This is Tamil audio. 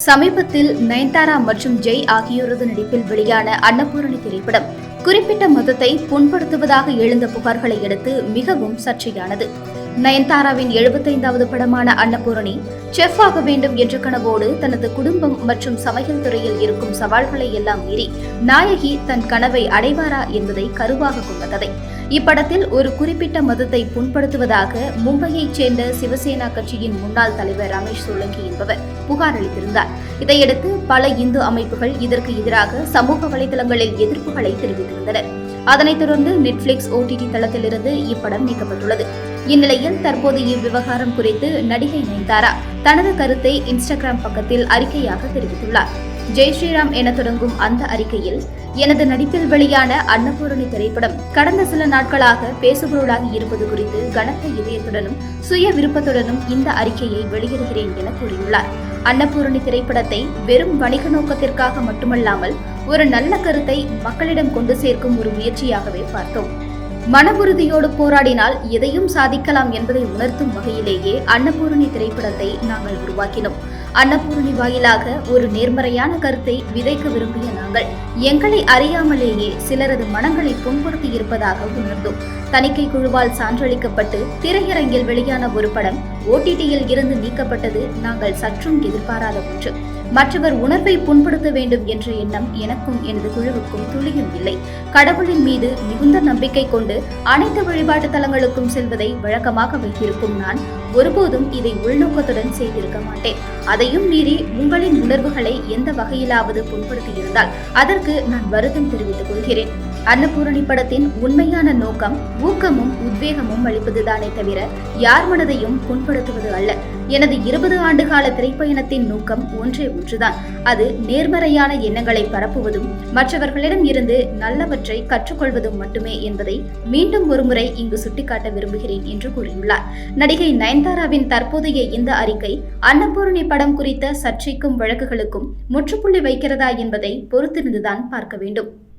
சமீபத்தில் நயன்தாரா மற்றும் ஜெய் ஆகியோரது நடிப்பில் வெளியான அன்னபூரணி திரைப்படம் குறிப்பிட்ட மதத்தை புண்படுத்துவதாக எழுந்த புகார்களை அடுத்து மிகவும் சர்ச்சையானது. நயன்தாராவின் எழுபத்தைந்தாவது படமான அன்னபூரணி செஃப் ஆக வேண்டும் என்ற கனவோடு தனது குடும்பம் மற்றும் சமையல் துறையில் இருக்கும் சவால்களை எல்லாம் மீறி நாயகி தன் கனவை அடைவாரா என்பதை கருவாக கொண்ட கதை இப்படத்தில் ஒரு குறிப்பிட்ட மதத்தை புண்படுத்துவதாக மும்பையைச் சேர்ந்த சிவசேனா கட்சியின் முன்னாள் தலைவர் ரமேஷ் சோலங்கி என்பவர் புகார் அளித்திருந்தார். இதையடுத்து பல இந்து அமைப்புகள் இதற்கு எதிராக சமூக வலைதளங்களில் எதிர்ப்புகளை தெரிவித்திருந்தன. அதனைத் தொடர்ந்து நெட்ஃபிளிக்ஸ் ஓடிடி தளத்திலிருந்து இப்படம் நீக்கப்பட்டுள்ளது. இந்நிலையில் தற்போது இவ்விவகாரம் குறித்து நடிகை நயன்தாரா தனது கருத்தை இன்ஸ்டாகிராம் பக்கத்தில் அறிக்கையாக தெரிவித்துள்ளார். ஜெய் ஸ்ரீராம் என தொடங்கும் அந்த அறிக்கையில் எனது நடிப்பில் வெளியான அன்னபூரணி திரைப்படம் கடந்த சில நாட்களாக பேசுபொருளாகி இருப்பது குறித்து கனத்த இதயத்துடனும் சுய விருப்பத்துடனும் இந்த அறிக்கையை வெளியிடுகிறேன் என கூறியுள்ளார். அன்னபூரணி திரைப்படத்தை வெறும் வணிக நோக்கத்திற்காக மட்டுமல்லாமல் ஒரு நல்ல கருத்தை மக்களிடம் கொண்டு சேர்க்கும் ஒரு முயற்சியாகவே பார்த்தோம். மனவுறுதியோடு போராடினால் எதையும் சாதிக்கலாம் என்பதை உணர்த்தும் வகையிலேயே அன்னபூரணி திரைப்படத்தை நாங்கள் உருவாக்கினோம். அன்னபூரணி வாயிலாக ஒரு நேர்மறையான கருத்தை விதைக்க விரும்பிய நாங்கள். எங்களை அறியாமலேயே சிலரது மனங்களை புண்படுத்தி இருப்பதாக உணர்ந்தோம். தணிக்கை குழுவால் சான்றளிக்கப்பட்டு திரையரங்கில் வெளியான ஒரு படம் ஓடிடியில் இருந்து நீக்கப்பட்டது நாங்கள் சற்றும் எதிர்பாராத ஒன்று. மற்றவர் உணர்வை புண்படுத்த வேண்டும் என்ற எண்ணம் எனக்கும் எனது குழுவுக்கும் துளியும் இல்லை. கடவுளின் மீது மிகுந்த நம்பிக்கை கொண்டு அனைத்து வழிபாட்டு தலங்களுக்கும் செல்வதை வழக்கமாக வைத்திருக்கும் நான் ஒருபோதும் இதை உள்நோக்கத்துடன் செய்திருக்க மாட்டேன். அதையும் மீறி உங்களின் உணர்வுகளை எந்த வகையிலாவது புண்படுத்தியிருந்தால் அதற்கு நான் வருத்தம் தெரிவித்துக் கொள்கிறேன். அன்னபூரணி படத்தின் உண்மையான நோக்கம் ஊக்கமும் உத்வேகமும் அளிப்பதுதானே தவிர யார் மனதையும் புண்படுத்துவது அல்ல. எனது இருபது ஆண்டுகால திரைப்பயணத்தின் நோக்கம் ஒன்றே ஒன்றுதான். அது நேர்மறையான எண்ணங்களை பரப்புவதும் மற்றவர்களிடம் இருந்து நல்லவற்றை கற்றுக்கொள்வதும் மட்டுமே என்பதை மீண்டும் ஒருமுறை இங்கு சுட்டிக்காட்ட விரும்புகிறேன் என்று கூறியுள்ளார். நடிகை நயன் நயன்தாராவின் தற்போதைய இந்த அறிக்கை அன்னபூரணி படம் குறித்த சர்ச்சைக்கும் வழக்குகளுக்கும் முற்றுப்புள்ளி வைக்கிறதா என்பதை பொறுத்திருந்துதான் பார்க்க வேண்டும்.